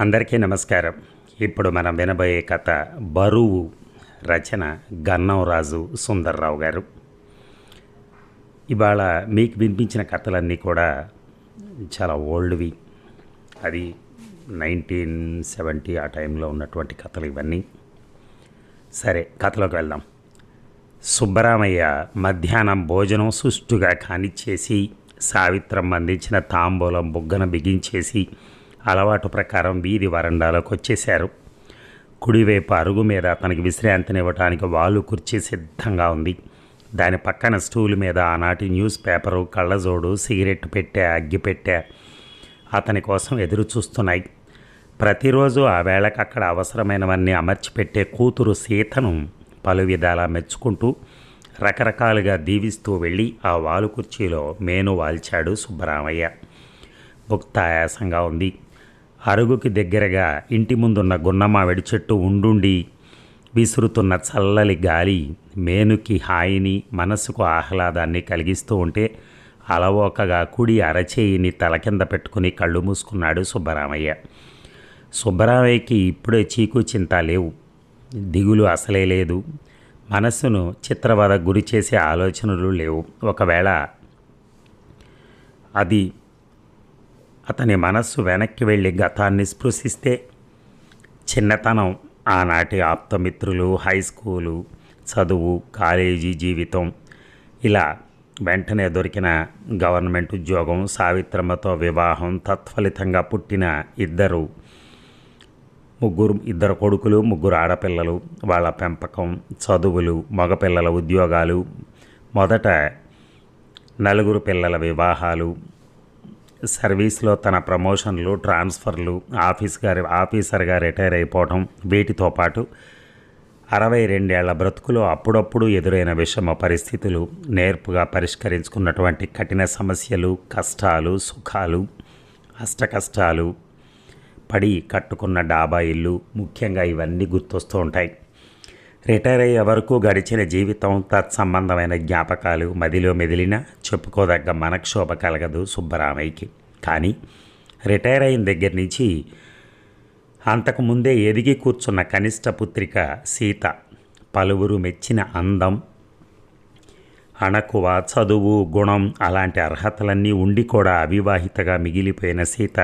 అందరికీ నమస్కారం. ఇప్పుడు మనం వినబోయే కథ బరువు రచన గన్నంరాజు సుందర్రావు గారు. ఇవాళ మీకు వినిపించిన కథలన్నీ కూడా చాలా ఓల్డ్వి. అది నైన్టీన్ సెవెంటీ ఆ టైంలో ఉన్నటువంటి కథలు ఇవన్నీ. సరే కథలోకి వెళ్దాం. సుబ్బరామయ్య మధ్యాహ్నం భోజనం సుష్టుగా కానిచ్చేసి సావిత్రం అందించిన తాంబూలం బుగ్గన బిగించేసి అలవాటు ప్రకారం వీధి వరండాలోకి వచ్చేశారు. కుడివైపు అరుగు మీద తనకి విశ్రాంతినివ్వటానికి వాలు కుర్చీ సిద్ధంగా ఉంది. దాని పక్కన స్టూల్ మీద ఆనాటి న్యూస్ పేపరు కళ్ళజోడు సిగరెట్ పెట్టే అగ్గి పెట్టే అతని కోసం ఎదురు చూస్తున్నాయి. ప్రతిరోజు ఆ వేళకు అక్కడ అవసరమైనవన్నీ అమర్చిపెట్టే కూతురు సీతను పలు విధాలా మెచ్చుకుంటూ రకరకాలుగా దీవిస్తూ వెళ్ళి ఆ వాలు కుర్చీలో మేను వాల్చాడు సుబ్బరామయ్య. భుక్తాయాసంగా ఉంది. అరుగుకి దగ్గరగా ఇంటి ముందున్న గున్నమావిడి చెట్టు ఉండుండి విసురుతున్న చల్లలి గాలి మేనుకి హాయిని మనసుకు ఆహ్లాదాన్ని కలిగిస్తూ ఉంటే అలవోకగా కుడి అరచేయిని తల కింద పెట్టుకుని కళ్ళు మూసుకున్నాడు సుబ్బరామయ్య. సుబ్బరామయ్యకి ఇప్పుడే చీకు చింత లేవు. దిగులు అసలే లేదు. మనస్సును చిత్రవద గురి చేసే ఆలోచనలు లేవు. ఒకవేళ అది అతని మనస్సు వెనక్కి వెళ్ళి గతాన్ని స్పృశిస్తే చిన్నతనం ఆనాటి ఆప్తమిత్రులు హై స్కూలు చదువు కాలేజీ జీవితం. ఇలా వెంటనే దొరికిన గవర్నమెంట్ ఉద్యోగం సావిత్రమ్మతో వివాహం తత్ఫలితంగా పుట్టిన ఇద్దరు ముగ్గురు ఇద్దరు కొడుకులు ముగ్గురు ఆడపిల్లలు వాళ్ళ పెంపకం చదువులు మగపిల్లల ఉద్యోగాలు మొదట నలుగురు పిల్లల వివాహాలు సర్వీస్లో తన ప్రమోషన్లు ట్రాన్స్ఫర్లు ఆఫీస్ గారి ఆఫీసర్గా రిటైర్ అయిపోవడం వీటితో పాటు అరవై రెండేళ్ళ బ్రతుకులో అప్పుడప్పుడు ఎదురైన విషమ పరిస్థితులు నేర్పుగా పరిష్కరించుకున్నటువంటి కఠిన సమస్యలు కష్టాలు సుఖాలు అష్టకష్టాలు పడి కట్టుకున్న డాబా ఇల్లు ముఖ్యంగా ఇవన్నీ గుర్తొస్తూ ఉంటాయి. రిటైర్ అయ్యే వరకు గడిచిన జీవితం తత్సంబంధమైన జ్ఞాపకాలు మదిలో మెదిలినా చెప్పుకోదగ్గ మనక్షోభ కలగదు సుబ్బరామయ్యకి. కానీ రిటైర్ అయిన దగ్గర నుంచి అంతకు ముందే ఎదిగి కూర్చున్న కనిష్ట పుత్రిక సీత పలువురు మెచ్చిన అందం అణకువ చదువు గుణం అలాంటి అర్హతలన్నీ ఉండి కూడా అవివాహితగా మిగిలిపోయిన సీత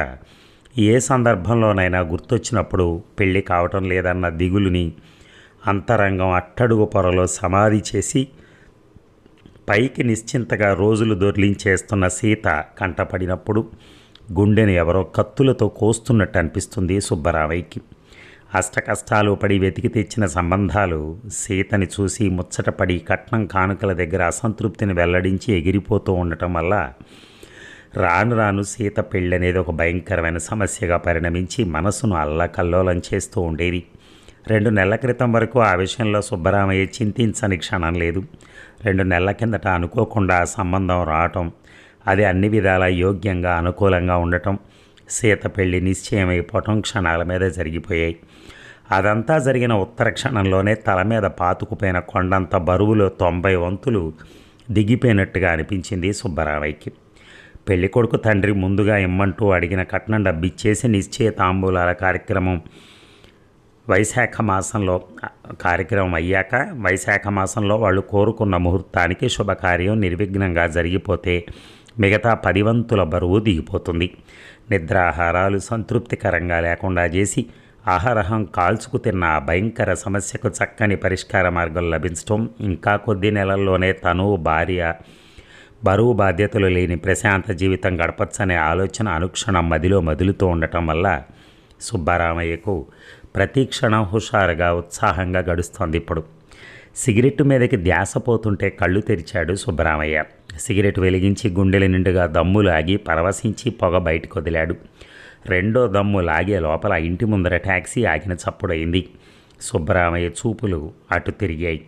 ఏ సందర్భంలోనైనా గుర్తొచ్చినప్పుడు పెళ్ళి కావటం లేదన్న దిగులుని అంతరంగం అట్టడుగు పొరలో సమాధి చేసి పైకి నిశ్చింతగా రోజులు దొర్లించేస్తున్న సీత కంటపడినప్పుడు గుండెని ఎవరో కత్తులతో కోస్తున్నట్టు అనిపిస్తుంది సుబ్బరామయ్యకి అష్టకష్టాలు పడి వెతికి తెచ్చిన సంబంధాలు సీతని చూసి ముచ్చటపడి కట్నం కానుకల దగ్గర అసంతృప్తిని వెల్లడించి ఎగిరిపోతూ ఉండటం వల్ల రాను రాను సీత పెళ్ళనేది ఒక భయంకరమైన సమస్యగా పరిణమించి మనసును అల్లకల్లోలం చేస్తూ ఉండేది. రెండు నెలల క్రితం వరకు ఆ విషయంలో సుబ్బరామయ్య చింతించని క్షణం లేదు. రెండు నెలల కిందట అనుకోకుండా సంబంధం రావటం అది అన్ని విధాల యోగ్యంగా అనుకూలంగా ఉండటం సీత పెళ్ళి నిశ్చయమైపోవటం క్షణాల మీద జరిగిపోయాయి. అదంతా జరిగిన ఉత్తర క్షణంలోనే తల మీద పాతుకుపోయిన కొండంత బరువులో తొంభై వంతులు దిగిపోయినట్టుగా అనిపించింది సుబ్బరామయ్యకి. పెళ్ళి కొడుకు తండ్రి ముందుగా ఇమ్మంటూ అడిగిన కట్నం డబ్బిచ్చేసి నిశ్చయ తాంబూలాల కార్యక్రమం వైశాఖ మాసంలో కార్యక్రమం అయ్యాక వైశాఖ మాసంలో వాళ్ళు కోరుకున్న ముహూర్తానికి శుభకార్యం నిర్విఘ్నంగా జరిగిపోతే మిగతా పదివంతుల బరువు దిగిపోతుంది. నిద్రాహారాలు సంతృప్తికరంగా లేకుండా చేసి ఆహారహం కాల్చుకు తిన్న ఆ భయంకర సమస్యకు చక్కని పరిష్కార మార్గం లభించడం ఇంకా కొద్ది నెలల్లోనే తను భార్య బరువు బాధ్యతలు లేని ప్రశాంత జీవితం గడపచ్చనే ఆలోచన అనుక్షణం మదిలో మదులుతూ ఉండటం వల్ల సుబ్బారామయ్యకు ప్రతి క్షణం హుషారుగా ఉత్సాహంగా గడుస్తోంది ఇప్పుడు. సిగరెట్ మీదకి ధ్యాస పోతుంటే కళ్ళు తెరిచాడు సుబ్బరామయ్య. సిగరెట్ వెలిగించి గుండెల నిండుగా దమ్ము లాగి పరవశించి పొగ బయటకు వదిలాడు. రెండో దమ్ము లాగే లోపల ఇంటి ముందర ట్యాక్సీ ఆగిన చప్పుడైంది సుబ్బరామయ్య చూపులు అటు తిరిగాయి.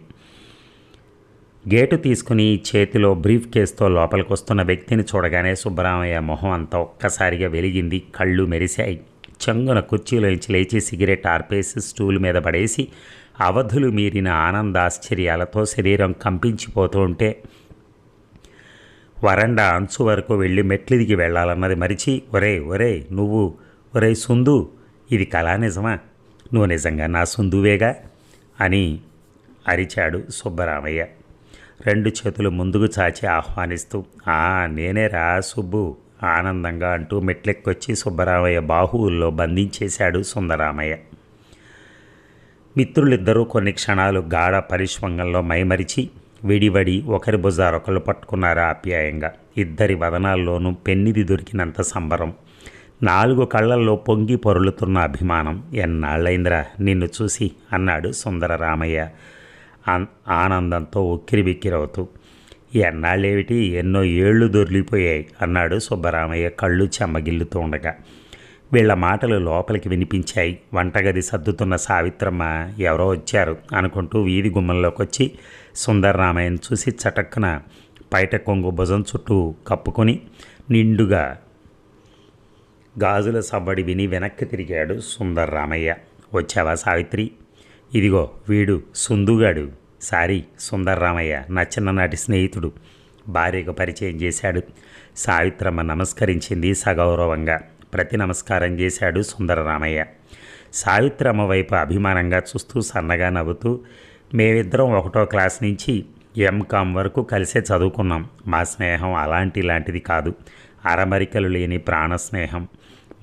గేటు తీసుకుని చేతిలో బ్రీఫ్ కేసుతో లోపలికి వస్తున్న వ్యక్తిని చూడగానే సుబ్బరామయ్య మొహం అంతా ఒక్కసారిగా వెలిగింది కళ్ళు మెరిశాయి. చెంగున కుర్చీలోంచి లేచి సిగరెట్ ఆర్పేసి స్టూల్ మీద పడేసి అవధులు మీరిన ఆనందాశ్చర్యాలతో శరీరం కంపించిపోతూ ఉంటే వరండా అంచు వరకు వెళ్ళి మెట్లు దిగి వెళ్ళాలన్నది మరిచి ఒరే ఒరే నువ్వు ఒరే సుందు ఇది కళా నిజమా? నువ్వు నిజంగా నా సుందువేగా? అని అరిచాడు సుబ్బరామయ్య. రెండు చేతులు ముందుకు చాచి ఆహ్వానిస్తూ ఆ నేనే రా సుబ్బు ఆనందంగా అంటూ మెట్లెక్కొచ్చి సుబ్బరామయ్య బాహువుల్లో బంధించేశాడు సుందరామయ్య. మిత్రులిద్దరూ కొన్ని క్షణాలు గాఢ పరిశ్వంగంలో మైమరిచి విడివడి ఒకరి భుజారొకరు పట్టుకున్నారు ఆప్యాయంగా. ఇద్దరి వదనాల్లోనూ పెన్నిది దొరికినంత సంబరం. నాలుగు కళ్ళల్లో పొంగి పొరులుతున్న అభిమానం. ఎన్నాళ్ళైందిరా నిన్ను చూసి? అన్నాడు సుందర రామయ్య ఆనందంతో ఉక్కిరిబిక్కిరవుతూ ఎన్నాళ్ళేమిటి? ఎన్నో ఏళ్ళు దొర్లిపోయాయి అన్నాడు సుబ్బరామయ్య కళ్ళు చెమ్మగిల్లుతూ ఉండగా వీళ్ళ మాటలు లోపలికి వినిపించాయి. వంటగది సర్దుతున్న సావిత్రమ్మ ఎవరో వచ్చారు అనుకుంటూ వీధి గుమ్మంలోకి వచ్చి సుందరరామయ్యను చూసి చటక్కున పైట కొంగు భుజం చుట్టూ కప్పుకొని నిండుగా గాజుల సవ్వడి విని వెనక్కి తిరిగాడు సుందర్రామయ్య. వచ్చావా సావిత్రి? ఇదిగో వీడు సుందుగాడు. సారీ సుందర్రామయ్య నా చిన్ననాటి స్నేహితుడు. భార్యకు పరిచయం చేశాడు. సావిత్రమ్మ నమస్కరించింది సగౌరవంగా. ప్రతి నమస్కారం చేశాడు సుందరరామయ్య. సావిత్రమ్మ వైపు అభిమానంగా చూస్తూ సన్నగా నవ్వుతూ మేమిద్దరం ఒకటో క్లాస్ నుంచి ఎంకామ్ వరకు కలిసే చదువుకున్నాం. మా స్నేహం అలాంటి ఇలాంటిది కాదు. అరమరికలు లేని ప్రాణ స్నేహం.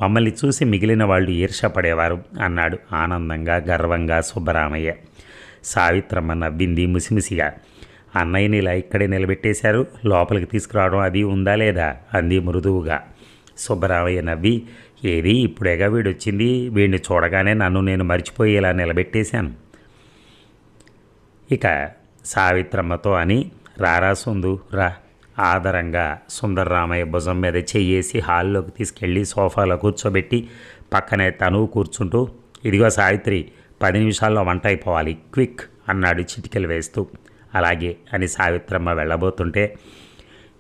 మమ్మల్ని చూసి మిగిలిన వాళ్ళు ఈర్షపడేవారు అన్నాడు ఆనందంగా గర్వంగా సుబ్బరామయ్య. సావిత్రమ్మ నవ్వింది ముసిముసిగా. అన్నయ్యని ఇలా ఇక్కడే నిలబెట్టేశారు. లోపలికి తీసుకురావడం అది ఉందా లేదా? అంది మృదువుగా. సుబ్బరామయ్య నవ్వి ఏది ఇప్పుడేగా వీడొచ్చింది? వీడిని చూడగానే నన్ను నేను మర్చిపోయి ఇలా నిలబెట్టేశాను. ఇక సావిత్రమ్మతో అని రారా సుందు రా. ఆదరంగా సుందర్రామయ్య భుజం మీద చెయ్యేసి హాల్లోకి తీసుకెళ్ళి సోఫాలో కూర్చోబెట్టి పక్కనే తను కూర్చుంటూ ఇదిగో సావిత్రి పది నిమిషాల్లో వంట అయిపోవాలి. క్విక్ అన్నాడు చిటికలు వేస్తూ. అలాగే అని సావిత్రమ్మ వెళ్ళబోతుంటే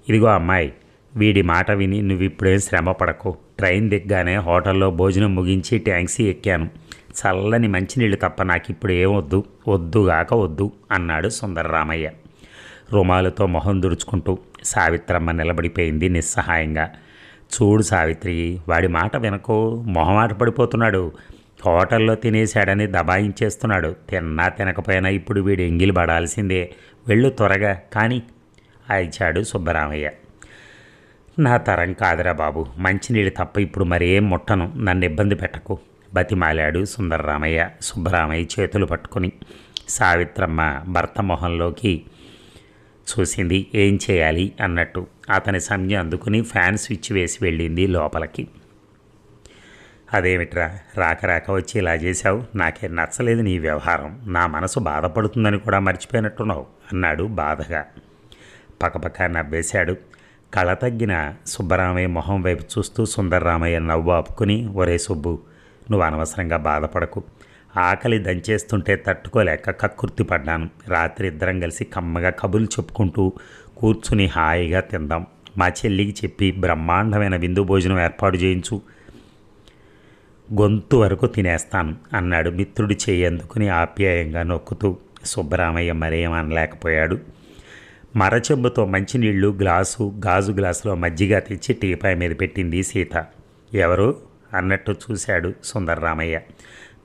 ఇదిగో అమ్మాయి వీడి మాట విని నువ్వు ఇప్పుడేం శ్రమ పడకు ట్రైన్ దిగ్గానే హోటల్లో భోజనం ముగించి ట్యాక్సీ ఎక్కాను. చల్లని మంచినీళ్ళు తప్ప నాకు ఇప్పుడు ఏం వద్దు. వద్దుగాక వద్దు అన్నాడు సుందరరామయ్య. రుమాలుతో మొహం దుడుచుకుంటూ సావిత్రమ్మ నిలబడిపోయింది నిస్సహాయంగా. చూడు సావిత్రి వాడి మాట వినకో మొహమాట పడిపోతున్నాడు. హోటల్లో తినేశాడని దబాయించేస్తున్నాడు. తిన్నా తినకపోయినా ఇప్పుడు వీడు ఎంగిలి పడాల్సిందే. వెళ్ళు త్వరగా. కానీ అరిచాడు సుబ్బరామయ్య. నా తరం కాదురా బాబు. మంచినీళ్ళు తప్ప ఇప్పుడు మరేం ముట్టను. నన్ను ఇబ్బంది పెట్టకు. బతిమాలాడు సుందరరామయ్య. సుబ్బరామయ్య చేతులు పట్టుకొని సావిత్రమ్మ భర్త మొహంలోకి చూసింది. ఏం చేయాలి? అన్నట్టు. అతని సంజ్ఞ అందుకుని ఫ్యాన్ స్విచ్ వేసి వెళ్ళింది లోపలికి. అదేమిట్రా? రాక రాక వచ్చి ఇలా చేశావు. నాకేం నచ్చలేదు నీ వ్యవహారం. నా మనసు బాధపడుతుందని కూడా మర్చిపోయినట్టున్నావు అన్నాడు బాధగా. పక్కపక్క నవ్వేశాడు. కళ తగ్గిన సుబ్బరామయ్య మొహం వైపు చూస్తూ సుందర్రామయ్య నవ్వు ఆపుకుని ఒరే సుబ్బు నువ్వు అనవసరంగా బాధపడకు. ఆకలి దంచేస్తుంటే తట్టుకోలేక కక్కుర్తి పడ్డాను. రాత్రి ఇద్దరం కలిసి కమ్మగా కబుర్లు చెప్పుకుంటూ కూర్చుని హాయిగా తిందాం. మా చెల్లికి చెప్పి బ్రహ్మాండమైన విందు భోజనం ఏర్పాటు చేయించు. గొంతు వరకు తినేస్తాను అన్నాడు మిత్రుడు చేయందుకుని ఆప్యాయంగా నొక్కుతూ. సుబ్బరామయ్య మరేం అనలేకపోయాడు. మరచెంబుతో మంచినీళ్ళు గ్లాసు గాజు గ్లాసులో మజ్జిగ తెచ్చి టీపాయ్ మీద పెట్టింది సీత. ఎవరు? అన్నట్టు చూశాడు సుందరరామయ్య.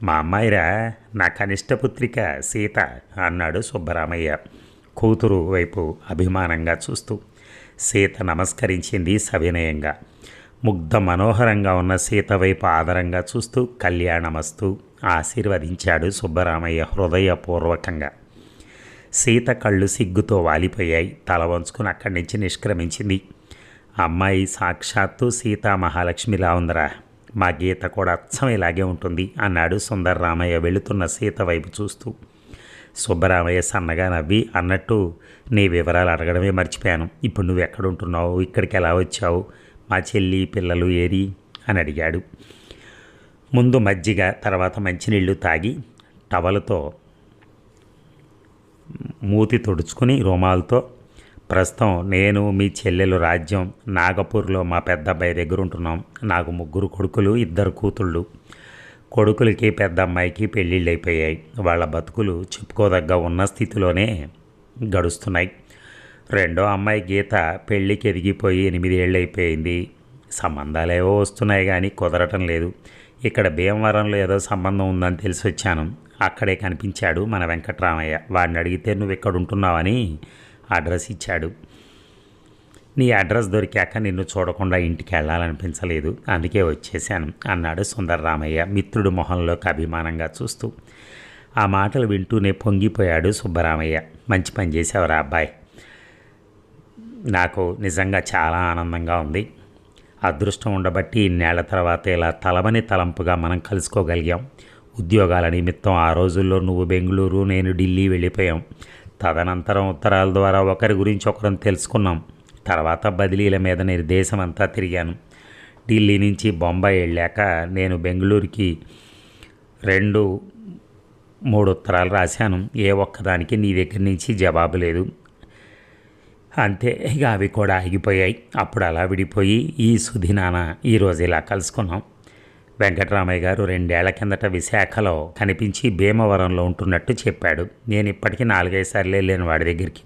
మా అమ్మాయిరా నా కనిష్ట పుత్రిక సీత అన్నాడు సుబ్బరామయ్య కూతురు వైపు అభిమానంగా చూస్తూ. సీత నమస్కరించింది సవినయంగా. ముగ్ధ మనోహరంగా ఉన్న సీత వైపు ఆదరంగా చూస్తూ కళ్యాణమస్తు ఆశీర్వదించాడు సుబ్బరామయ్య హృదయపూర్వకంగా. సీత కళ్ళు సిగ్గుతో వాలిపోయాయి. తల వంచుకుని అక్కడి నుంచి నిష్క్రమించింది. అమ్మాయి సాక్షాత్తు సీతా మహాలక్ష్మిలా ఉందిరా. మా గీత కూడా అచ్చం ఇలాగే ఉంటుంది అన్నాడు సుందర రామయ్య వెళుతున్న సీత వైపు చూస్తూ. సుబ్బరామయ్య సన్నగా నవ్వి అన్నట్టు నీ వివరాలు అడగడమే మర్చిపోయాను. ఇప్పుడు నువ్వు ఎక్కడుంటున్నావు? ఇక్కడికి ఎలా వచ్చావు? మా చెల్లి పిల్లలు ఏరి అని అడిగాడు. ముందు మజ్జిగ తర్వాత మంచినీళ్ళు తాగి టవలతో మూతి తుడుచుకుని రుమాలతో ప్రస్తుతం నేను మీ చెల్లెలు రాజ్యం నాగపూర్లో మా పెద్ద అబ్బాయి దగ్గర ఉంటున్నాం నాకు ముగ్గురు కొడుకులు ఇద్దరు కూతుళ్ళు. కొడుకులకి పెద్ద అమ్మాయికి పెళ్ళిళ్ళు అయిపోయాయి వాళ్ళ బతుకులు చెప్పుకోదగ్గ ఉన్న స్థితిలోనే గడుస్తున్నాయి. రెండో అమ్మాయి గీత పెళ్ళికి ఎదిగిపోయి ఎనిమిదేళ్ళు అయిపోయింది సంబంధాలేవో వస్తున్నాయి కానీ కుదరటం లేదు. ఇక్కడ భీమవరంలో ఏదో సంబంధం ఉందని తెలిసి వచ్చాను అక్కడే కనిపించాడు మన వెంకట్రామయ్య. వాడిని అడిగితే నువ్వు ఇక్కడ ఉంటున్నావని అడ్రస్ ఇచ్చాడు. నీ అడ్రస్ దొరికాక నిన్ను చూడకుండా ఇంటికి వెళ్ళాలనిపించలేదు. అందుకే వచ్చేశాను అన్నాడు సుందరరామయ్య మిత్రుడు మొహంలోకి అభిమానంగా చూస్తూ. ఆ మాటలు వింటూనే పొంగిపోయాడు సుబ్బరామయ్య. మంచి పని చేసావురా అబ్బాయి. నాకు నిజంగా చాలా ఆనందంగా ఉంది. అదృష్టం ఉండబట్టి ఇన్నేళ్ళ తర్వాత ఇలా తలమని తలంపుగా మనం కలుసుకోగలిగాం. ఉద్యోగాల నిమిత్తం ఆ రోజుల్లో నువ్వు బెంగళూరు నేను ఢిల్లీ వెళ్ళిపోయాం. తదనంతరం ఉత్తరాల ద్వారా ఒకరి గురించి ఒకరం తెలుసుకున్నాం. తర్వాత బదిలీల మీద నేను దేశం అంతా తిరిగాను. ఢిల్లీ నుంచి బొంబాయి వెళ్ళాక నేను బెంగళూరుకి రెండు మూడు ఉత్తరాలు రాశాను. ఏ ఒక్కదానికి నీ దగ్గర నుంచి జవాబు లేదు. అంతే ఇక అవి కూడా ఆగిపోయాయి. అప్పుడు అలా విడిపోయి ఈ సుధినాన ఈరోజు ఇలా కలుసుకున్నాం. వెంకటరామయ్య గారు రెండేళ్ళ కిందట విశాఖలో కనిపించి భీమవరంలో ఉంటున్నట్టు చెప్పాడు. నేను ఇప్పటికీ నాలుగైదు సార్లు వెళ్ళాను వాడి దగ్గరికి.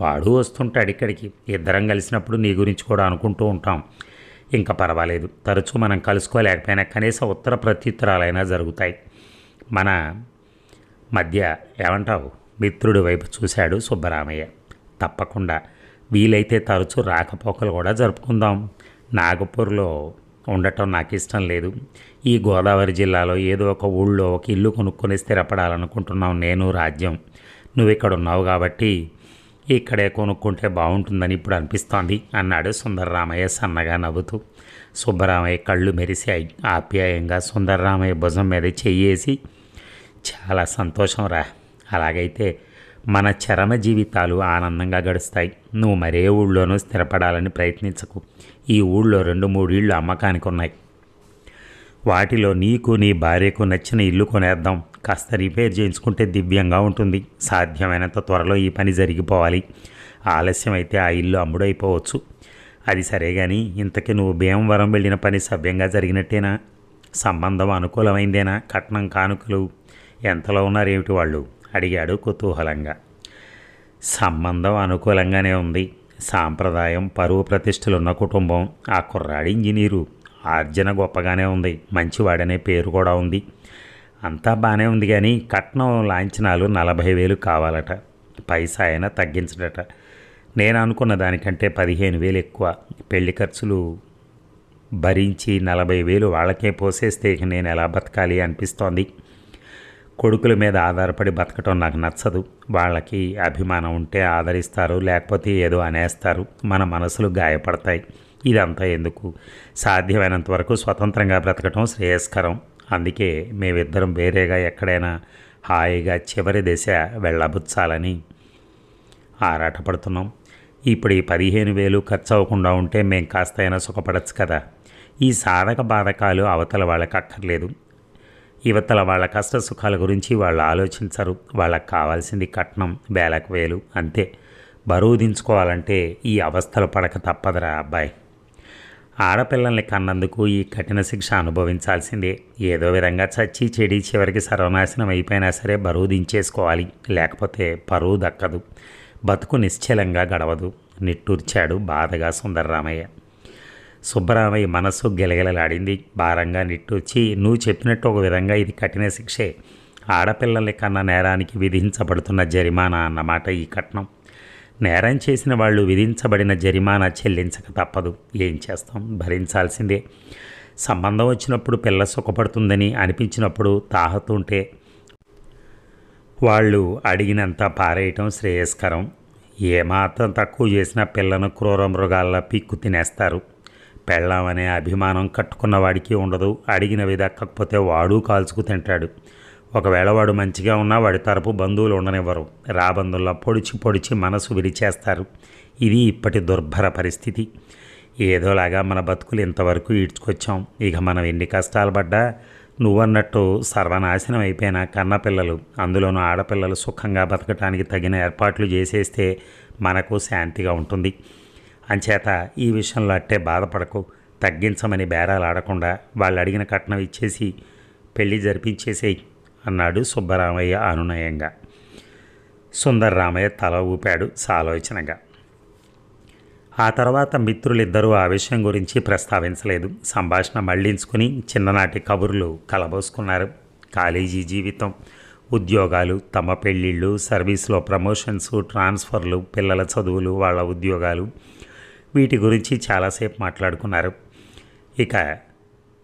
వాడు వస్తుంటాడు ఇక్కడికి. ఇద్దరం కలిసినప్పుడు నీ గురించి కూడా అనుకుంటూ ఉంటాం. ఇంకా పర్వాలేదు. తరచూ మనం కలుసుకోలేకపోయినా కనీసం ఉత్తర ప్రత్యుత్తరాలైనా జరుగుతాయి. మన మధ్య ఏమంటావు? మిత్రుడి వైపు చూశాడు సుబ్బరామయ్య. తప్పకుండా వీలైతే తరచూ రాకపోకలు కూడా జరుపుకుందాం. నాగపూర్లో ఉండటం నాకు ఇష్టం లేదు. ఈ గోదావరి జిల్లాలో ఏదో ఒక ఊళ్ళో ఒక ఇల్లు కొనుక్కొని స్థిరపడాలనుకుంటున్నాం నేను రాజ్యం. నువ్వు ఇక్కడ ఉన్నావు కాబట్టి ఇక్కడే కొనుక్కుంటే బాగుంటుందని ఇప్పుడు అనిపిస్తోంది అన్నాడు సుందరరామయ్య సన్నగా నవ్వుతూ. సుబ్బరామయ్య కళ్ళు మెరిశాయి ఆప్యాయంగా సుందరరామయ్య భుజం మీద చెయ్యేసి చాలా సంతోషం రా అలాగైతే మన చరమ జీవితాలు ఆనందంగా గడుస్తాయి. నువ్వు మరే ఊళ్ళోనూ స్థిరపడాలని ప్రయత్నించకు. ఈ ఊళ్ళో రెండు మూడు ఇళ్ళు అమ్మకానికి ఉన్నాయి వాటిలో నీకు నీ భార్యకు నచ్చిన ఇల్లు కొనేద్దాం. కాస్త రిపేర్ చేయించుకుంటే దివ్యంగా ఉంటుంది. సాధ్యమైనంత త్వరలో ఈ పని జరిగిపోవాలి. ఆలస్యం అయితే ఆ ఇల్లు అమ్ముడైపోవచ్చు. అది సరే కానీ ఇంతకీ నువ్వు భీమవరం వెళ్ళిన పని సవ్యంగా జరిగినట్టేనా? సంబంధం అనుకూలమైందేనా? కట్నం కానుకలు? ఎంతలో ఉన్నారేమిటి వాళ్ళు? అడిగాడు కుతూహలంగా. సంబంధం అనుకూలంగానే ఉంది. సాంప్రదాయం పరువు ప్రతిష్టలున్న కుటుంబం ఆ కుర్రాడి ఇంజనీరు. ఆర్జన గొప్పగానే ఉంది. మంచివాడనే పేరు కూడా ఉంది. అంతా బాగానే ఉంది కానీ కట్నం లాంఛనాలు నలభై వేలు కావాలట. పైసా అయినా తగ్గించడట. నేను అనుకున్న దానికంటే పదిహేను వేలు ఎక్కువ. పెళ్ళి ఖర్చులు భరించి నలభై వేలు వాళ్ళకే పోసేస్తే నేను ఎలా బతకాలి అనిపిస్తోంది. కొడుకుల మీద ఆధారపడి బతకటం నాకు నచ్చదు. వాళ్ళకి అభిమానం ఉంటే ఆదరిస్తారు లేకపోతే ఏదో అనేస్తారు. మన మనసులు గాయపడతాయి. ఇదంతా ఎందుకు? సాధ్యమైనంత వరకు స్వతంత్రంగా బ్రతకటం శ్రేయస్కరం. అందుకే మేమిద్దరం వేరేగా ఎక్కడైనా హాయిగా చివరి దశ వెళ్ళబుచ్చాలని ఆరాటపడుతున్నాం. ఇప్పుడు ఈ పదిహేను వేలు ఖర్చు అవ్వకుండా ఉంటే మేం కాస్తైనా సుఖపడచ్చు కదా. ఈ సాధక బాధకాలు అవతల వాళ్ళకి అక్కర్లేదు యువతల వాళ్ళ కష్ట సుఖాల గురించి వాళ్ళు ఆలోచించరు. వాళ్ళకి కావాల్సింది కట్నం వేలకు వేలు అంతే. బరువు దించుకోవాలంటే ఈ అవస్థలు పడక తప్పదురా అబ్బాయి. ఆడపిల్లల్ని కన్నందుకు ఈ కఠిన శిక్ష అనుభవించాల్సిందే. ఏదో విధంగా చచ్చి చెడి చివరికి సర్వనాశనం అయిపోయినా సరే బరువు దించేసుకోవాలి. లేకపోతే పరువు దక్కదు. బతుకు నిశ్చలంగా గడవదు. నిట్టూర్చాడు బాధగా సుందరరామయ్య. సుబ్బరామయ్య మనస్సు గెలగెలలాడింది. భారంగా నిట్టొచ్చి నువ్వు చెప్పినట్టు ఒక విధంగా ఇది కఠిన శిక్షే. ఆడపిల్లల కన్నా నేరానికి విధించబడుతున్న జరిమానా అన్నమాట ఈ కట్నం. నేరం చేసిన వాళ్ళు విధించబడిన జరిమానా చెల్లించక తప్పదు. ఏం చేస్తాం? భరించాల్సిందే. సంబంధం వచ్చినప్పుడు పిల్ల సుఖపడుతుందని అనిపించినప్పుడు తాహతుంటే వాళ్ళు అడిగినంత పారేయటం శ్రేయస్కరం. ఏమాత్రం తక్కువ చేసినా పిల్లను క్రూర మృగాల్లో పిక్కు తినేస్తారు. పెళ్ళామనే అభిమానం కట్టుకున్న వాడికి ఉండదు అడిగినవి దక్కకపోతే వాడు కాల్చుకు తింటాడు. ఒకవేళ వాడు మంచిగా ఉన్నా వాడి తరపు బంధువులు ఉండనివ్వరు. రాబంధుల్లో పొడిచి పొడిచి మనసు విరిచేస్తారు. ఇది ఇప్పటి దుర్భర పరిస్థితి. ఏదోలాగా మన బతుకులు ఇంతవరకు ఈడ్చుకొచ్చాం. ఇక మనం ఎన్ని కష్టాలు పడ్డా? నువ్వన్నట్టు సర్వనాశనం అయిపోయిన కన్నపిల్లలు అందులోనూ ఆడపిల్లలు సుఖంగా బతకటానికి తగిన ఏర్పాట్లు చేసేస్తే మనకు శాంతిగా ఉంటుంది. అంచేత ఈ విషయంలో అట్టే బాధపడకు. తగ్గించమని బేరాలు ఆడకుండా వాళ్ళు అడిగిన కట్నం ఇచ్చేసి పెళ్ళి జరిపించేసేయి అన్నాడు సుబ్బరామయ్య అనునయంగా. సుందరరామయ్య తల ఊపాడు సాలోచనగా. ఆ తర్వాత మిత్రులిద్దరూ ఆ విషయం గురించి ప్రస్తావించలేదు. సంభాషణ మళ్ళించుకుని చిన్ననాటి కబుర్లు కలబోసుకున్నారు. కాలేజీ జీవితం ఉద్యోగాలు తమ పెళ్ళిళ్ళు సర్వీస్లో ప్రమోషన్స్ ట్రాన్స్ఫర్లు పిల్లల చదువులు వాళ్ళ ఉద్యోగాలు వీటి గురించి చాలాసేపు మాట్లాడుకున్నారు. ఇక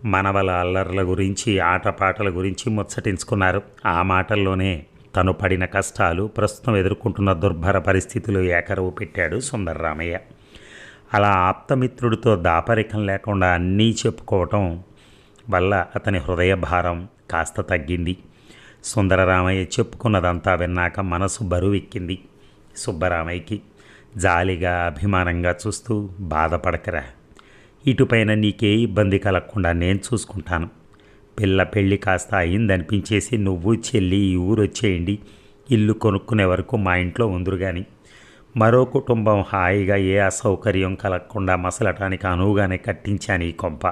మనవల అల్లర్ల గురించి ఆటపాటల గురించి ముచ్చటించుకున్నారు. ఆ మాటల్లోనే తను పడిన కష్టాలు ప్రస్తుతం ఎదుర్కొంటున్న దుర్భర పరిస్థితులు ఏకరువు పెట్టాడు సుందర్రామయ్య. అలా ఆప్తమిత్రుడితో దాపరికం లేకుండా అన్నీ చెప్పుకోవటం వల్ల అతని హృదయ భారం కాస్త తగ్గింది. సుందరరామయ్య చెప్పుకున్నదంతా విన్నాక మనసు బరువెక్కింది సుబ్బరామయ్యకి. జాలిగా అభిమానంగా చూస్తూ బాధపడకరా. ఇటుపైన నీకే ఇబ్బంది కలగకుండా నేను చూసుకుంటాను. పిల్ల పెళ్ళి కాస్త అయిందనిపించేసి నువ్వు చెల్లి ఈ ఊరు వచ్చేయండి ఇల్లు కొనుక్కునే వరకు మా ఇంట్లో ఉందరు కానీ మరో కుటుంబం హాయిగా ఏ అసౌకర్యం కలగకుండా మసలటానికి అనువుగానే కట్టించాను ఈ కొంప.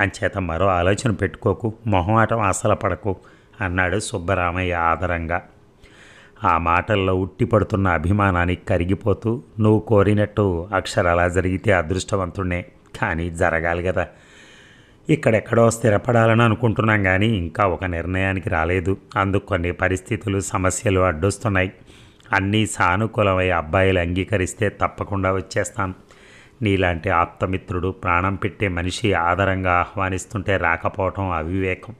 అంచేత మరో ఆలోచన పెట్టుకోకు మొహమాటం అసలు పడకు అన్నాడు సుబ్బరామయ్య ఆదరంగా. ఆ మాటల్లో ఉట్టిపడుతున్న అభిమానానికి కరిగిపోతూ నువ్వు కోరినట్టు అక్షరాలా జరిగితే అదృష్టవంతుణ్ణే. కానీ జరగాలి కదా ఇక్కడెక్కడో స్థిరపడాలని అనుకుంటున్నాం కానీ ఇంకా ఒక నిర్ణయానికి రాలేదు. అందుకు కొన్ని పరిస్థితులు సమస్యలు అడ్డొస్తున్నాయి. అన్నీ సానుకూలమై అబ్బాయిలు అంగీకరిస్తే తప్పకుండా వచ్చేస్తాను నీలాంటి ఆప్తమిత్రుడు ప్రాణం పెట్టే మనిషి ఆదరంగా ఆహ్వానిస్తుంటే రాకపోవటం అవివేకం.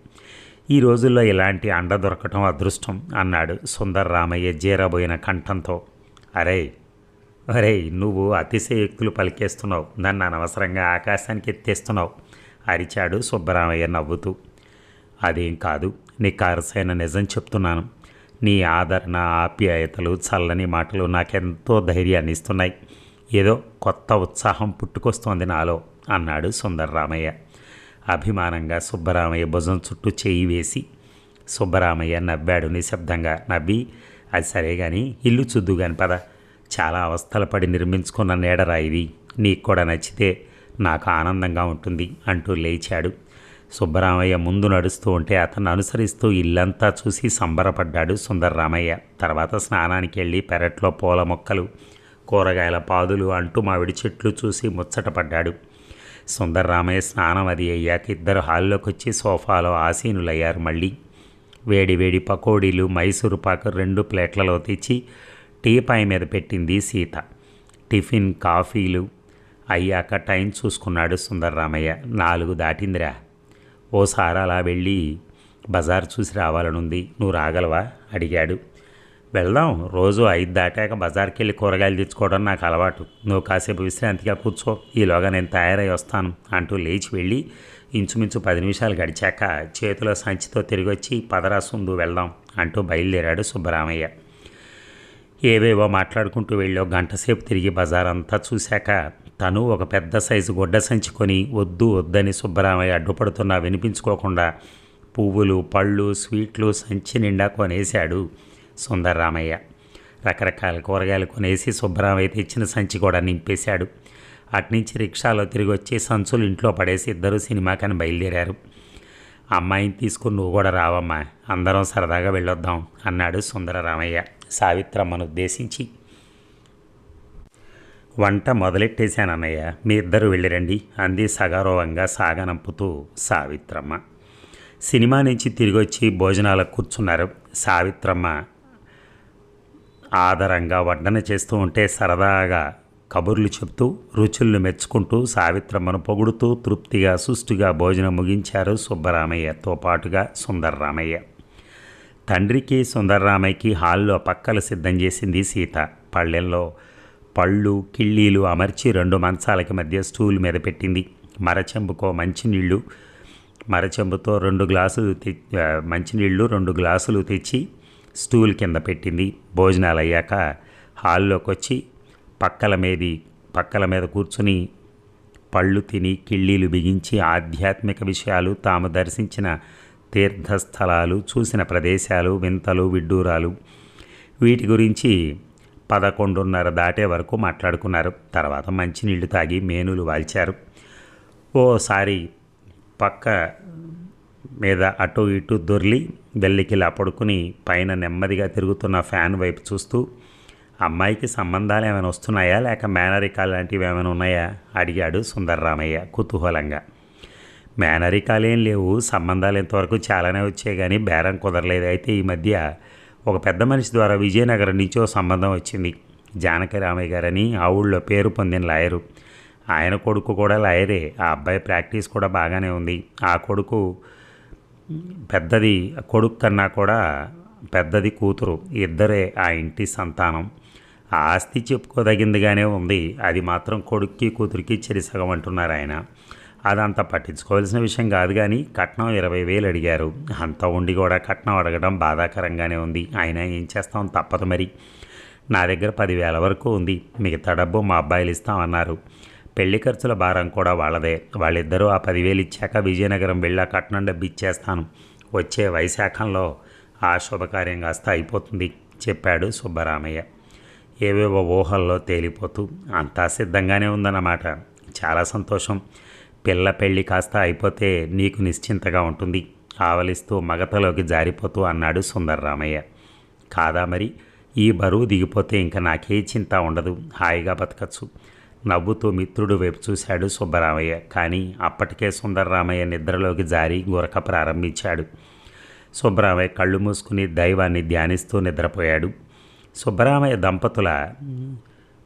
ఈ రోజుల్లో ఇలాంటి అండ దొరకటం అదృష్టం అన్నాడు సుందర్ రామయ్య జీరబోయిన కంఠంతో. అరే అరే నువ్వు అతిశయోక్తులు పలికేస్తున్నావు. నన్ను అనవసరంగా ఆకాశానికి ఎత్తేస్తున్నావు అరిచాడు సుబ్బరామయ్య నవ్వుతూ. అదేం కాదు నీ కారసైన నిజం చెప్తున్నాను. నీ ఆదరణ ఆప్యాయతలు చల్లని మాటలు నాకెంతో ధైర్యాన్ని ఇస్తున్నాయి. ఏదో కొత్త ఉత్సాహం పుట్టుకొస్తోంది నాలో అన్నాడు సుందరరామయ్య అభిమానంగా సుబ్బరామయ్య భుజం చుట్టూ చేయి వేసి సుబ్బరామయ్య నవ్వాడు నిశ్శబ్దంగా. నవ్వి అది సరే కానీ ఇల్లు చుద్దు కాని పద. చాలా అవస్థల పడి నిర్మించుకున్న నీడరా ఇది. నీకు కూడా నచ్చితే నాకు ఆనందంగా ఉంటుంది అంటూ లేచాడు. సుబ్బరామయ్య ముందు నడుస్తూ ఉంటే అతను అనుసరిస్తూ ఇల్లంతా చూసి సంబరపడ్డాడు సుందరరామయ్య. తర్వాత స్నానానికి వెళ్ళి పెరట్లో పూల మొక్కలు కూరగాయల పాదులు అంటూ మామిడి చెట్లు చూసి ముచ్చటపడ్డాడు. సుందరరామయ్య స్నానం అది అయ్యాక ఇద్దరు హాల్లోకి వచ్చి సోఫాలో ఆసీనులయ్యారు మళ్ళీ. వేడి వేడి పకోడీలు మైసూరు పాకు రెండు ప్లేట్లలో తెచ్చి టీపాయ్ మీద పెట్టింది సీత. టిఫిన్ కాఫీలు అయ్యాక టైం చూసుకున్నాడు సుందరరామయ్య. నాలుగు దాటిందిరా. ఓసారి అలా వెళ్ళి బజార్ చూసి రావాలనుంది. నువ్వు రాగలవా? అడిగాడు. వెళ్దాం. రోజు ఐదు దాటాక బజార్కి వెళ్ళి కూరగాయలు తెచ్చుకోవడం నాకు అలవాటు. నువ్వు కాసేపు విశ్రాంతిగా కూర్చో. ఈలోగా నేను తయారై వస్తాను అంటూ లేచి వెళ్ళి ఇంచుమించు పది నిమిషాలు గడిచాక చేతిలో సంచితో తిరిగి వచ్చి పదరాసుందు వెళ్దాం అంటూ బయలుదేరాడు సుబ్బరామయ్య. ఏవేవో మాట్లాడుకుంటూ వెళ్ళో గంటసేపు తిరిగి బజార్ అంతా చూశాక తను ఒక పెద్ద సైజు గుడ్డ సంచి కొని వద్దు వద్దని సుబ్బరామయ్య అడ్డుపడుతున్నా వినిపించుకోకుండా పువ్వులు పళ్ళు స్వీట్లు సంచి నిండా కొనేశాడు. సుందరరామయ్య. రకరకాల కూరగాయలు కొనేసి సుబ్బరామయ్య తెచ్చిన సంచి కూడా నింపేశాడు. అట్నుంచి రిక్షాలో తిరిగి వచ్చి సంచులు ఇంట్లో పడేసి ఇద్దరు సినిమాకని బయలుదేరారు. అమ్మాయిని తీసుకుని నువ్వు కూడా రావమ్మా అందరం సరదాగా వెళ్ళొద్దాం అన్నాడు సుందరరామయ్య సావిత్రమ్మను ఉద్దేశించి. వంట మొదలెట్టేశానన్నయ్య మీ ఇద్దరు వెళ్ళిరండి అంది సగౌరవంగా సాగనంపుతూ సావిత్రమ్మ. సినిమా నుంచి తిరిగి వచ్చి భోజనాలకు కూర్చున్నారు సావిత్రమ్మ. ఆదరంగా వడ్డన చేస్తూ ఉంటే సరదాగా కబుర్లు చెప్తూ రుచులను మెచ్చుకుంటూ సావిత్రమ్మను పొగుడుతూ తృప్తిగా సుష్టిగా భోజనం ముగించారు సుబ్బరామయ్యతో పాటుగా సుందర్రామయ్య. తండ్రికి సుందర్రామయ్యకి హాల్లో పక్కలు సిద్ధం చేసింది సీత. పళ్ళెల్లో పళ్ళు కిళ్ళీలు అమర్చి రెండు మంచాలకి మధ్య స్టూల్ మీద పెట్టింది. మరచెంబుకో మంచినీళ్ళు మరచెంబుతో రెండు గ్లాసులు తె మంచినీళ్ళు రెండు గ్లాసులు తెచ్చి స్టూల్ కింద పెట్టింది. భోజనాలు అయ్యాక హాల్లోకి వచ్చి పక్కల మీది పక్కల మీద కూర్చుని పళ్ళు తిని కిళ్ళీలు బిగించి ఆధ్యాత్మిక విషయాలు తాము దర్శించిన తీర్థస్థలాలు చూసిన ప్రదేశాలు వింతలు విడ్డూరాలు వీటి గురించి పదకొండున్నర దాటే వరకు మాట్లాడుకున్నారు. తర్వాత మంచినీళ్ళు తాగి మేనులు వాల్చారు. ఓసారి పక్క మీద అటు ఇటు దొర్లి వెళ్ళికిలా పడుకుని పైన నెమ్మదిగా తిరుగుతున్న ఫ్యాన్ వైపు చూస్తూ అమ్మాయికి సంబంధాలు ఏమైనా వస్తున్నాయా? లేక మేనరికాలు లాంటివి ఏమైనా ఉన్నాయా? అడిగాడు సుందర్రామయ్య కుతూహలంగా. మేనరికాలేం లేవు సంబంధాలు ఇంతవరకు చాలానే వచ్చాయి కానీ బేరం కుదరలేదు. అయితే ఈ మధ్య ఒక పెద్ద మనిషి ద్వారా విజయనగరం నుంచి ఓ సంబంధం వచ్చింది. జానకి రామయ్య గారని ఆ ఊళ్ళో పేరు పొందిన లాయరు. ఆయన కొడుకు కూడా లాయరే. ఆ అబ్బాయి ప్రాక్టీస్ కూడా బాగానే ఉంది. ఆ కొడుకు పెద్దది కొడుకు కన్నా కూడా పెద్దది కూతురు ఇద్దరే ఆ ఇంటి సంతానం. ఆ ఆస్తి చెప్పుకోదగిందిగానే ఉంది. అది మాత్రం కొడుక్కి కూతురికి చెరిసగం అంటున్నారు ఆయన. అదంతా పట్టించుకోవాల్సిన విషయం కాదు కానీ కట్నం ఇరవై వేలు అడిగారు. అంత ఉండి కూడా కట్నం అడగడం బాధాకరంగానే ఉంది. ఆయన ఏం చేస్తాం? తప్పదు మరి. నా దగ్గర పదివేల వరకు ఉంది. మిగతా డబ్బు మా అబ్బాయిలు ఇస్తామన్నారు. పెళ్ళి ఖర్చుల భారం కూడా వాళ్ళదే. వాళ్ళిద్దరూ ఆ పదివేలు ఇచ్చాక విజయనగరం వెళ్ళా ఆ కట్నం డబ్బు వచ్చే వైశాఖంలో ఆ శుభకార్యం కాస్త అయిపోతుంది చెప్పాడు సుబ్బరామయ్య. ఏవేవో ఊహల్లో తేలిపోతూ అంతా సిద్ధంగానే ఉందన్నమాట. చాలా సంతోషం. పిల్ల పెళ్ళి కాస్త అయిపోతే నీకు నిశ్చింతగా ఉంటుంది. ఆవలిస్తూ మగతలోకి జారిపోతూ అన్నాడు సుందర్రామయ్య. కాదా మరి? ఈ బరువు దిగిపోతే ఇంకా నాకే చింత ఉండదు. హాయిగా బతకచ్చు. నవ్వుతూ మిత్రుడు వైపు చూశాడు సుబ్బరామయ్య. కానీ అప్పటికే సుందరరామయ్య నిద్రలోకి జారి గురక ప్రారంభించాడు. సుబ్బరామయ్య కళ్ళు మూసుకుని దైవాన్ని ధ్యానిస్తూ నిద్రపోయాడు. సుబ్బరామయ్య దంపతుల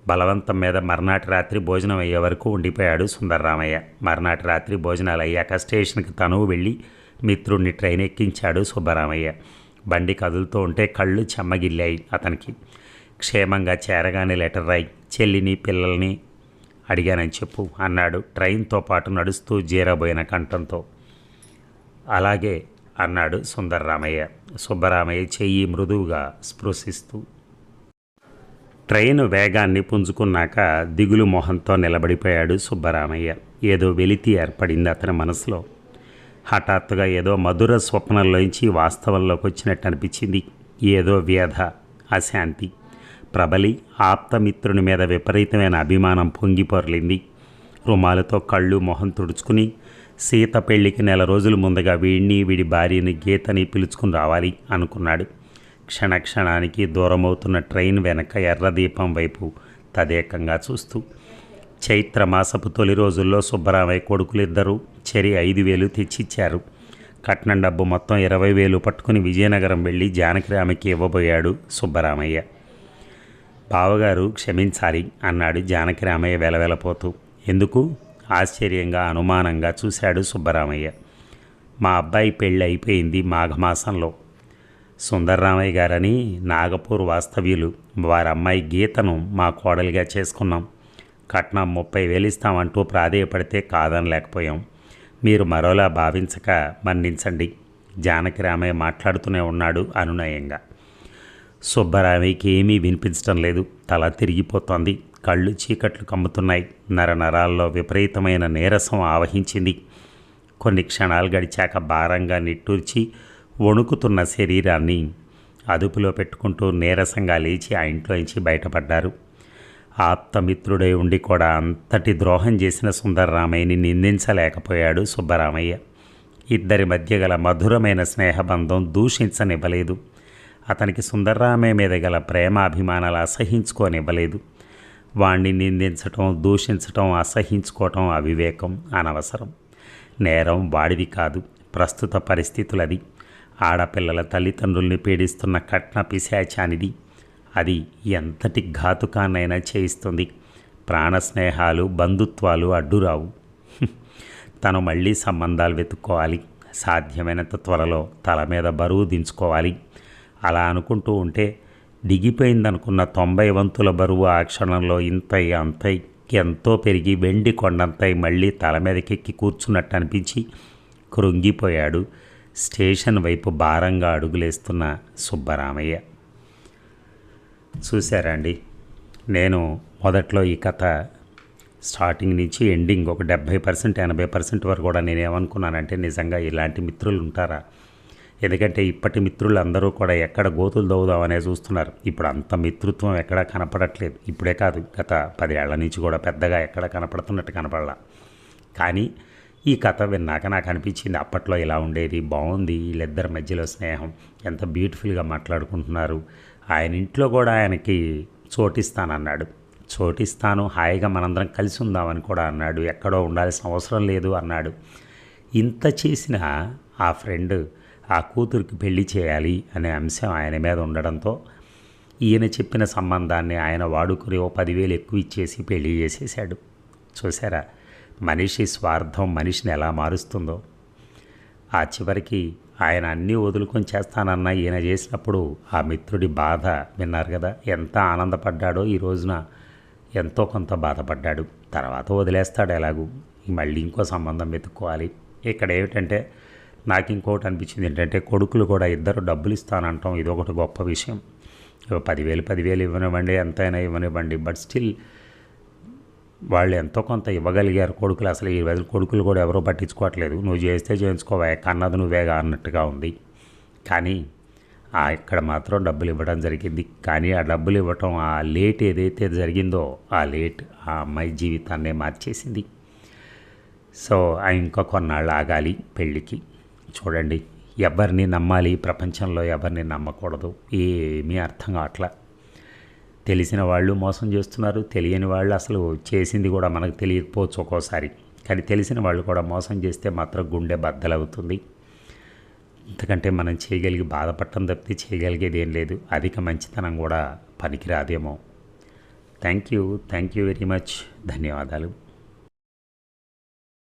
బలవంతం మీద మర్నాటి రాత్రి భోజనం అయ్యే వరకు ఉండిపోయాడు సుందరరామయ్య. మర్నాటి రాత్రి భోజనాలు అయ్యాక స్టేషన్కి తను వెళ్ళి మిత్రుడిని ట్రైన్ ఎక్కించాడు సుబ్బరామయ్య. బండి కదులుతూ ఉంటే కళ్ళు చెమ్మగిల్లాయి అతనికి. క్షేమంగా చేరగానే లెటర్ రాయి. చెల్లిని పిల్లల్ని అడిగానని చెప్పు అన్నాడు. ట్రైన్తో పాటు నడుస్తూ జీరబోయిన కంఠంతో. అలాగే అన్నాడు సుందరరామయ్య. సుబ్బరామయ్య చెయ్యి మృదువుగా స్పృశిస్తూ. ట్రైన్ వేగాన్ని పుంజుకున్నాక దిగులు మొహంతో నిలబడిపోయాడు సుబ్బరామయ్య. ఏదో వెలితి ఏర్పడింది అతని మనసులో. హఠాత్తుగా ఏదో మధుర స్వప్నంలోంచి వాస్తవంలోకి వచ్చినట్టు అనిపించింది ఏదో వ్యధ అశాంతి. ప్రబలి ఆప్తమిత్రుని మీద విపరీతమైన అభిమానం పొంగిపొరలింది రుమాలతో కళ్ళు మొహం తుడుచుకుని సీత పెళ్ళికి నెల రోజుల ముందుగా వీడిని వీడి భార్యని గీతని పిలుచుకుని రావాలి అనుకున్నాడు. క్షణక్షణానికి దూరమవుతున్న ట్రైన్ వెనక ఎర్రదీపం వైపు తదేకంగా చూస్తూ చైత్రమాసపు తొలి రోజుల్లో సుబ్బరామయ్య కొడుకులిద్దరూ చెరి ఐదు వేలు తెచ్చిచ్చారు. కట్నం డబ్బు మొత్తం ఇరవై వేలు పట్టుకుని విజయనగరం వెళ్ళి జానకిరామకి ఇవ్వబోయాడు సుబ్బరామయ్య. బావగారు క్షమించాలి అన్నాడు జానకిరామయ్య వెలవెలపోతూ. ఎందుకు? ఆశ్చర్యంగా అనుమానంగా చూశాడు సుబ్బరామయ్య. మా అబ్బాయి పెళ్ళి అయిపోయింది మాఘమాసంలో. సుందర్రామయ్య గారని నాగపూర్ వాస్తవ్యులు. వారి అమ్మాయి గీతను మా కోడలిగా చేసుకున్నాం. కట్నం ముప్పై వేలు ఇస్తామంటూ ప్రాధేయపడితే కాదనలేకపోయాం. మీరు మరోలా భావించక మన్నించండి. జానకి రామయ్య మాట్లాడుతూనే ఉన్నాడు అనునయంగా. సుబ్బరామయ్యకి ఏమీ వినిపించడం లేదు. తల తిరిగిపోతోంది. కళ్ళు చీకట్లు కమ్ముతున్నాయి. నరనరాల్లో విపరీతమైన నీరసం ఆవహించింది. కొన్ని క్షణాలు గడిచాక భారంగా నిట్టూర్చి వణుకుతున్న శరీరాన్ని అదుపులో పెట్టుకుంటూ నీరసంగా లేచి ఆ ఇంట్లోంచి బయటపడ్డారు. ఆప్తమిత్రుడై ఉండి కూడా అంతటి ద్రోహం చేసిన సుందరరామయ్యని నిందించలేకపోయాడు సుబ్బరామయ్య. ఇద్దరి మధ్య గల మధురమైన స్నేహబంధం దూషించనివ్వలేదు. అతనికి సుందర్రామే మీద గల ప్రేమాభిమానాలు అసహించుకోనివ్వలేదు. వాణ్ణి నిందించటం దూషించటం అసహించుకోవటం అవివేకం అనవసరం. నేరం వాడిది కాదు ప్రస్తుత పరిస్థితులది. ఆడపిల్లల తల్లిదండ్రుల్ని పీడిస్తున్న కట్న పిశాచానిది. అది ఎంతటి ఘాతుకాన్నైనా చేయిస్తుంది. ప్రాణ స్నేహాలు బంధుత్వాలు అడ్డురావు. తను మళ్ళీ సంబంధాలు వెతుక్కోవాలి. సాధ్యమైనంత త్వరలో తల మీద బరువు దించుకోవాలి. అలా అనుకుంటూ ఉంటే దిగిపోయిందనుకున్న తొంభై వంతుల బరువు ఆ క్షణంలో ఇంతై అంతై ఎంతో పెరిగి వెండి కొండంతై మళ్ళీ తల మీదకెక్కి కూర్చున్నట్టు అనిపించి కృంగిపోయాడు స్టేషన్ వైపు భారంగా అడుగులేస్తున్న సుబ్బరామయ్య. చూశారా అండి నేను మొదట్లో ఈ కథ స్టార్టింగ్ నుంచి ఎండింగ్ ఒక డెబ్భై పర్సెంట్ ఎనభై పర్సెంట్ వరకు కూడా నేనేమనుకున్నానంటే నిజంగా ఇలాంటి మిత్రులు ఉంటారా ఎందుకంటే ఇప్పటి మిత్రులు అందరూ కూడా ఎక్కడ గోతులు దవ్వుదామనే చూస్తున్నారు. ఇప్పుడు అంత మిత్రుత్వం ఎక్కడా కనపడట్లేదు. ఇప్పుడే కాదు గత పదేళ్ళ నుంచి కూడా పెద్దగా ఎక్కడ కనపడుతున్నట్టు కనపడాల. కానీ ఈ కథ విన్నాక నాకు అనిపించింది అప్పట్లో ఇలా ఉండేది బాగుంది వీళ్ళిద్దరి మధ్యలో స్నేహం ఎంత బ్యూటిఫుల్గా మాట్లాడుకుంటున్నారు. ఆయన ఇంట్లో కూడా ఆయనకి చోటిస్తానన్నాడు. చోటిస్తాను హాయిగా మనందరం కలిసి ఉందామని కూడా అన్నాడు. ఎక్కడో ఉండాల్సిన అవసరం లేదు అన్నాడు. ఇంత చేసిన ఆ ఫ్రెండ్ ఆ కూతురికి పెళ్ళి చేయాలి అనే అంశం ఆయన మీద ఉండడంతో ఈయన చెప్పిన సంబంధాన్ని ఆయన వాడుకుని ఓ పదివేలు ఎక్కువ ఇచ్చేసి పెళ్ళి చేసేసాడు చూసారా మనిషి స్వార్థం మనిషిని ఎలా మారుస్తుందో. ఆ చివరికి ఆయన అన్నీ వదులుకొని చేస్తానన్న ఈయన చేసినప్పుడు ఆ మిత్రుడి బాధ విన్నారు కదా. ఎంత ఆనందపడ్డాడో ఈ రోజున. ఎంతో కొంత బాధపడ్డాడు. తర్వాత వదిలేస్తాడు ఎలాగూ. మళ్ళీ ఇంకో సంబంధం వెతుక్కోవాలి. ఇక్కడ ఏమిటంటే నాకు ఇంకోటి అనిపించింది ఏంటంటే కొడుకులు కూడా ఇద్దరు డబ్బులు ఇస్తానంటాం ఇది ఒకటి గొప్ప విషయం. పదివేలు పదివేలు ఇవ్వనివ్వండి ఎంతైనా ఇవ్వనివ్వండి. బట్ స్టిల్ వాళ్ళు ఎంతో కొంత ఇవ్వగలిగారు కొడుకులు. అసలు ఈ రోజు కొడుకులు కూడా ఎవరో పట్టించుకోవట్లేదు. నువ్వు చేస్తే చేయించుకోవా కన్నది నువ్వేగా అన్నట్టుగా ఉంది. కానీ ఆ ఇక్కడ మాత్రం డబ్బులు ఇవ్వడం జరిగింది. కానీ ఆ డబ్బులు ఇవ్వటం ఆ లేట్ ఏదైతే జరిగిందో ఆ లేట్ ఆ అమ్మాయి జీవితాన్నే మార్చేసింది. సో ఆ ఇంకా కొన్నాళ్ళు ఆగాలి పెళ్ళికి. చూడండి ఎవరిని నమ్మాలి? ప్రపంచంలో ఎవరిని నమ్మకూడదు? ఏమీ అర్థం కావట్లా. తెలిసిన వాళ్ళు మోసం చేస్తున్నారు తెలియని వాళ్ళు అసలు చేసింది కూడా మనకు తెలియకపోవచ్చు ఒక్కోసారి. కానీ తెలిసిన వాళ్ళు కూడా మోసం చేస్తే మాత్రం గుండె బద్దలవుతుంది. ఎందుకంటే మనం చేయగలిగి బాధపడటం తప్పితే చేయగలిగేది ఏం లేదు. అధిక మంచితనం కూడా పనికిరాదేమో. Thank you. Thank you very much. ధన్యవాదాలు.